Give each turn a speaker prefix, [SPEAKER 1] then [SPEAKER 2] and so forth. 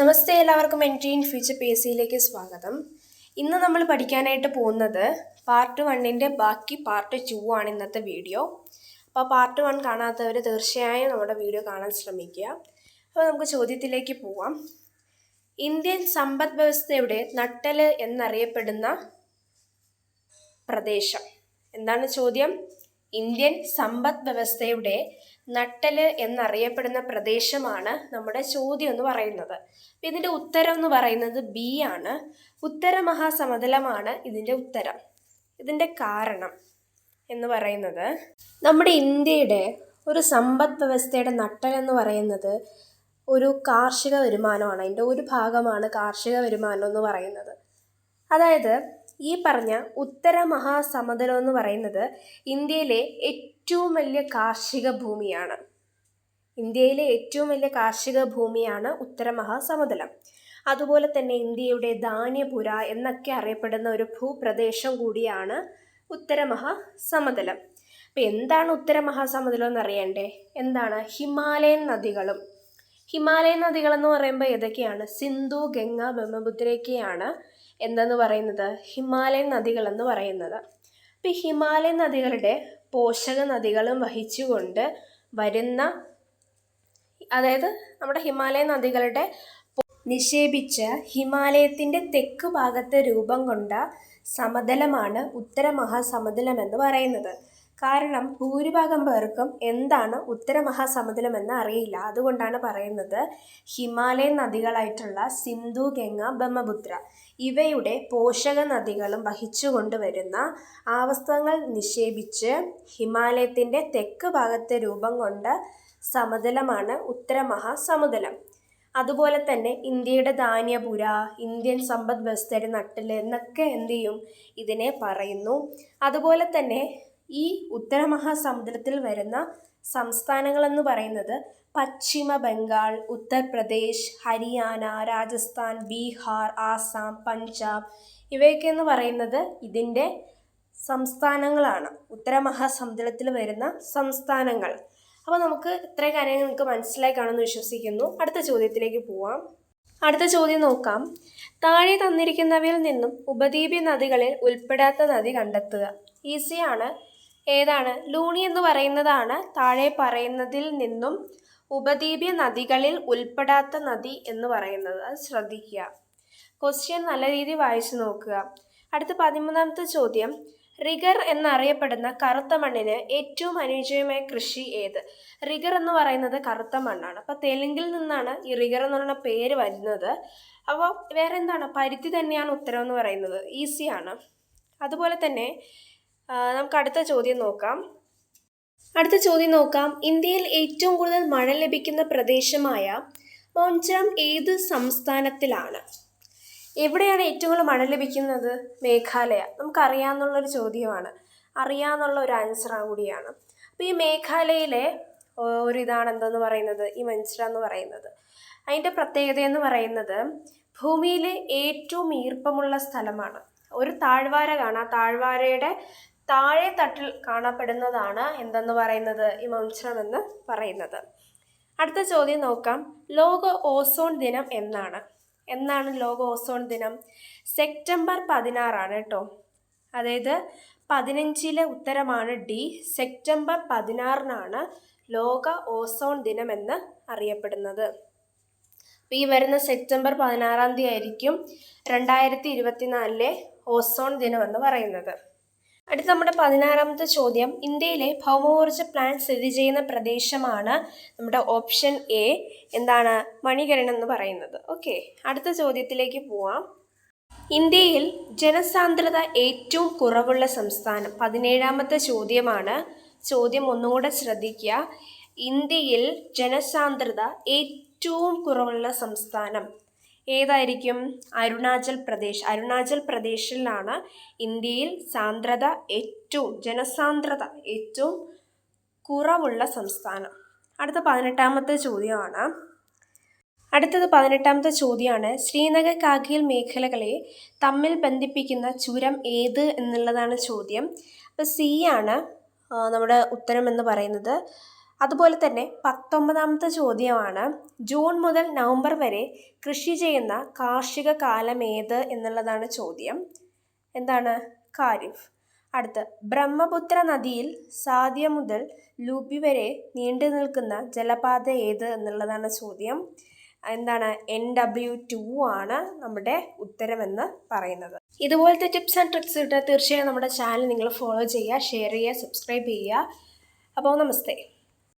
[SPEAKER 1] നമസ്തേ എല്ലാവർക്കും entry in future P S സിയിലേക്ക് സ്വാഗതം. ഇന്ന് നമ്മൾ പഠിക്കാനായിട്ട് പോകുന്നത് പാർട്ട് വണ്ണിന്റെ ബാക്കി പാർട്ട് ടു ആണ് ഇന്നത്തെ വീഡിയോ. അപ്പോൾ പാർട്ട് വൺ കാണാത്തവർ തീർച്ചയായും നമ്മുടെ വീഡിയോ കാണാൻ ശ്രമിക്കുക. അപ്പോൾ നമുക്ക് ചോദ്യത്തിലേക്ക് പോവാം. ഇന്ത്യൻ സമ്പദ് വ്യവസ്ഥയുടെ നട്ടൽ എന്നറിയപ്പെടുന്ന പ്രദേശം. എന്താണ് ചോദ്യം? ഇന്ത്യൻ സമ്പദ് വ്യവസ്ഥയുടെ നട്ടൽ എന്നറിയപ്പെടുന്ന പ്രദേശമാണ് നമ്മുടെ ചോദ്യം എന്ന് പറയുന്നത്. ഇതിന്റെ ഉത്തരം എന്ന് പറയുന്നത് ബി ആണ്. ഉത്തര മഹാസമതലമാണ് ഇതിന്റെ ഉത്തരം. ഇതിന്റെ കാരണം എന്ന് പറയുന്നത് നമ്മുടെ ഇന്ത്യയുടെ ഒരു സമ്പദ് വ്യവസ്ഥയുടെ നട്ടൽ എന്ന് പറയുന്നത് ഒരു കാർഷിക വരുമാനമാണ്. അതിന്റെ ഒരു ഭാഗമാണ് കാർഷിക വരുമാനം എന്ന് പറയുന്നത്. അതായത് ഈ പറഞ്ഞ ഉത്തര മഹാസമതലം എന്ന് പറയുന്നത് ഇന്ത്യയിലെ ഏറ്റവും വലിയ കാർഷിക ഭൂമിയാണ്. ഇന്ത്യയിലെ ഏറ്റവും വലിയ കാർഷിക ഭൂമിയാണ് ഉത്തര മഹാസമതലം അതുപോലെ തന്നെ ഇന്ത്യയുടെ ധാന്യപുര എന്നൊക്കെ അറിയപ്പെടുന്ന ഒരു ഭൂപ്രദേശം കൂടിയാണ് ഉത്തര മഹാസമതലം അപ്പം എന്താണ് ഉത്തര മഹാസമതലം എന്ന് അറിയണ്ടേ? എന്താണ്? ഹിമാലയൻ നദികളും. ഹിമാലയൻ നദികളെന്ന് പറയുമ്പോൾ ഏതൊക്കെയാണ്? സിന്ധു ഗംഗ ബ്രഹ്മപുത്രയൊക്കെയാണ് എന്തെന്ന് പറയുന്നത്? ഹിമാലയൻ നദികൾ എന്ന് പറയുന്നത്. അപ്പം ഈ ഹിമാലയൻ നദികളുടെ പോഷക നദികളും വഹിച്ചുകൊണ്ട് വരുന്ന അതായത് നമ്മുടെ ഹിമാലയൻ നദികളുടെ നിക്ഷേപിച്ച് ഹിമാലയത്തിന്റെ തെക്ക് ഭാഗത്ത് രൂപം കൊണ്ട സമതലമാണ് ഉത്തര മഹാസമതലം എന്ന് പറയുന്നത്. കാരണം ഭൂരിഭാഗം പേർക്കും എന്താണ് ഉത്തര മഹാസമുദ്രം എന്ന് അറിയില്ല. അതുകൊണ്ടാണ് പറയുന്നത് ഹിമാലയൻ നദികളായിട്ടുള്ള സിന്ധു ഗംഗ ബ്രഹ്മപുത്ര ഇവയുടെ പോഷക നദികളും വഹിച്ചു കൊണ്ടുവരുന്ന ആവസ്ഥകൾ നിക്ഷേപിച്ച് ഹിമാലയത്തിന്റെ തെക്ക് ഭാഗത്തെ രൂപം കൊണ്ട സമതലമാണ് ഉത്തര മഹാസമുദ്രം അതുപോലെ തന്നെ ഇന്ത്യയുടെ ധാന്യപുര ഇന്ത്യൻ സമ്പദ് വ്യവസ്ഥയുടെ നട്ടിൽ എന്നൊക്കെ എന്ത് ചെയ്യും? ഇതിനെ പറയുന്നു. അതുപോലെ തന്നെ ഈ ഉത്തര മഹാസമുദ്രത്തിൽ വരുന്ന സംസ്ഥാനങ്ങളെന്ന് പറയുന്നത് പശ്ചിമ ബംഗാൾ ഉത്തർപ്രദേശ് ഹരിയാന രാജസ്ഥാൻ ബീഹാർ ആസാം പഞ്ചാബ് ഇവയൊക്കെ എന്ന് പറയുന്നത് ഇതിന്റെ സംസ്ഥാനങ്ങളാണ്. ഉത്തര മഹാസമുദ്രത്തിൽ വരുന്ന സംസ്ഥാനങ്ങൾ. അപ്പോൾ നമുക്ക് ഇത്രയും കാര്യങ്ങൾ നിങ്ങൾക്ക് മനസ്സിലായി കാണുമെന്ന് വിശ്വസിക്കുന്നു. അടുത്ത ചോദ്യത്തിലേക്ക് പോവാം. അടുത്ത ചോദ്യം നോക്കാം. താഴെ തന്നിരിക്കുന്നവയിൽ നിന്നും ഉപദ്വീപി നദികളിൽ ഉൾപ്പെടാത്ത നദി കണ്ടെത്തുക. ഈസിയാണ് ഏതാണ്? ലൂണി എന്ന് പറയുന്നതാണ് താഴെ പറയുന്നതിൽ നിന്നും ഉപദ്വീപിയ നദികളിൽ ഉൾപ്പെടാത്ത നദി എന്ന് പറയുന്നത്. അത് ശ്രദ്ധിക്കുക. ക്വസ്റ്റ്യൻ നല്ല രീതി വായിച്ചു നോക്കുക. അടുത്ത പതിമൂന്നാമത്തെ ചോദ്യം. റിഗർ എന്നറിയപ്പെടുന്ന കറുത്ത മണ്ണിന് ഏറ്റവും അനുയോജ്യമായ കൃഷി ഏത്? റിഗർ എന്ന് പറയുന്നത് കറുത്ത മണ്ണാണ്. അപ്പോൾ തെലുങ്കിൽ നിന്നാണ് ഈ റിഗർ എന്ന് പറയുന്ന പേര് വരുന്നത്. അപ്പോൾ വേറെ എന്താണ് പരുത്തി തന്നെയാണ് ഉത്തരം എന്ന് പറയുന്നത്. ഈസിയാണ് അതുപോലെ തന്നെ നമുക്ക് അടുത്ത ചോദ്യം നോക്കാം. അടുത്ത ചോദ്യം നോക്കാം. ഇന്ത്യയിൽ ഏറ്റവും കൂടുതൽ മഴ ലഭിക്കുന്ന പ്രദേശമായ മോഞ്ചാം ഏത് സംസ്ഥാനത്തിലാണ്? എവിടെയാണ് ഏറ്റവും കൂടുതൽ മഴ ലഭിക്കുന്നത്? മേഘാലയ. നമുക്കറിയാമെന്നുള്ളൊരു ചോദ്യമാണ്. അറിയാമെന്നുള്ള ഒരു ആൻസർ കൂടിയാണ്. അപ്പോൾ ഈ മേഘാലയയിലെ ഒരു ഇതാണ് എന്തെന്ന് പറയുന്നത്? ഈ മൻസ്ര എന്ന് പറയുന്നത്. അതിന്റെ പ്രത്യേകത എന്ന് പറയുന്നത് ഭൂമിയിലെ ഏറ്റവും ഈർപ്പമുള്ള സ്ഥലമാണ്. ഒരു താഴ്വാര കാണാം. താഴ്വാരയുടെ താഴെ തട്ടിൽ കാണപ്പെടുന്നതാണ് എന്തെന്ന് പറയുന്നത്? ഈ എന്ന് പറയുന്നത്. അടുത്ത ചോദ്യം നോക്കാം. ലോക ഓസോൺ ദിനം എന്നാണ്. എന്നാണ് ലോക ഓസോൺ ദിനം? സെപ്റ്റംബർ പതിനാറാണ് കേട്ടോ. അതായത് പതിനഞ്ചിലെ ഉത്തരമാണ് ഡി. സെപ്റ്റംബർ പതിനാറിനാണ് ലോക ഓസോൺ ദിനം എന്ന് അറിയപ്പെടുന്നത്. ഈ വരുന്ന സെപ്റ്റംബർ പതിനാറാം തീയതി ആയിരിക്കും രണ്ടായിരത്തി ഇരുപത്തിനാലിലെ ഓസോൺ ദിനം എന്ന് പറയുന്നത്. അടുത്ത നമ്മുടെ പതിനാറാമത്തെ ചോദ്യം. ഇന്ത്യയിലെ ഭൗമോർജ പ്ലാന്റ് സ്ഥിതി ചെയ്യുന്ന പ്രദേശമാണ് നമ്മുടെ ഓപ്ഷൻ എ എന്താണ്? മണികരൺ എന്ന് പറയുന്നത്. ഓക്കെ അടുത്ത ചോദ്യത്തിലേക്ക് പോവാം. ഇന്ത്യയിൽ ജനസാന്ദ്രത ഏറ്റവും കുറവുള്ള സംസ്ഥാനം. പതിനേഴാമത്തെ ചോദ്യമാണ്. ചോദ്യം ഒന്നുകൂടെ ശ്രദ്ധിക്കുക. ഇന്ത്യയിൽ ജനസാന്ദ്രത ഏറ്റവും കുറവുള്ള സംസ്ഥാനം ഏതായിരിക്കും? അരുണാചൽ പ്രദേശ്. അരുണാചൽ പ്രദേശിലാണ് ഇന്ത്യയിൽ സാന്ദ്രത ഏറ്റവും ജനസാന്ദ്രത ഏറ്റവും കുറവുള്ള സംസ്ഥാനം. അടുത്ത പതിനെട്ടാമത്തെ ചോദ്യമാണ്. അടുത്തത് പതിനെട്ടാമത്തെ ചോദ്യമാണ്. ശ്രീനഗർ കാഗിൽ മേഖലകളെ തമ്മിൽ ബന്ധിപ്പിക്കുന്ന ചുരം ഏത് എന്നുള്ളതാണ് ചോദ്യം. അപ്പോൾ സി ആണ് നമ്മുടെ ഉത്തരം എന്ന് പറയുന്നത്. അതുപോലെ തന്നെ പത്തൊമ്പതാമത്തെ ചോദ്യമാണ് ജൂൺ മുതൽ നവംബർ വരെ കൃഷി ചെയ്യുന്ന കാർഷിക കാലം ഏത് എന്നുള്ളതാണ് ചോദ്യം. എന്താണ്? കാരിഫ്. അടുത്ത് ബ്രഹ്മപുത്ര നദിയിൽ സാദ്യ മുതൽ ലൂബി വരെ നീണ്ടു നിൽക്കുന്ന ജലപാത ഏത് എന്നുള്ളതാണ് ചോദ്യം. എന്താണ്? എൻ ഡബ്ല്യു ടു ആണ് നമ്മുടെ ഉത്തരമെന്ന് പറയുന്നത്. ഇതുപോലത്തെ ടിപ്സ് ആൻഡ് ട്രിക്സ് കിട്ടാൻ തീർച്ചയായും നമ്മുടെ ചാനൽ നിങ്ങൾ ഫോളോ ചെയ്യുക ഷെയർ ചെയ്യുക സബ്സ്ക്രൈബ് ചെയ്യുക. അപ്പോൾ നമസ്തേ.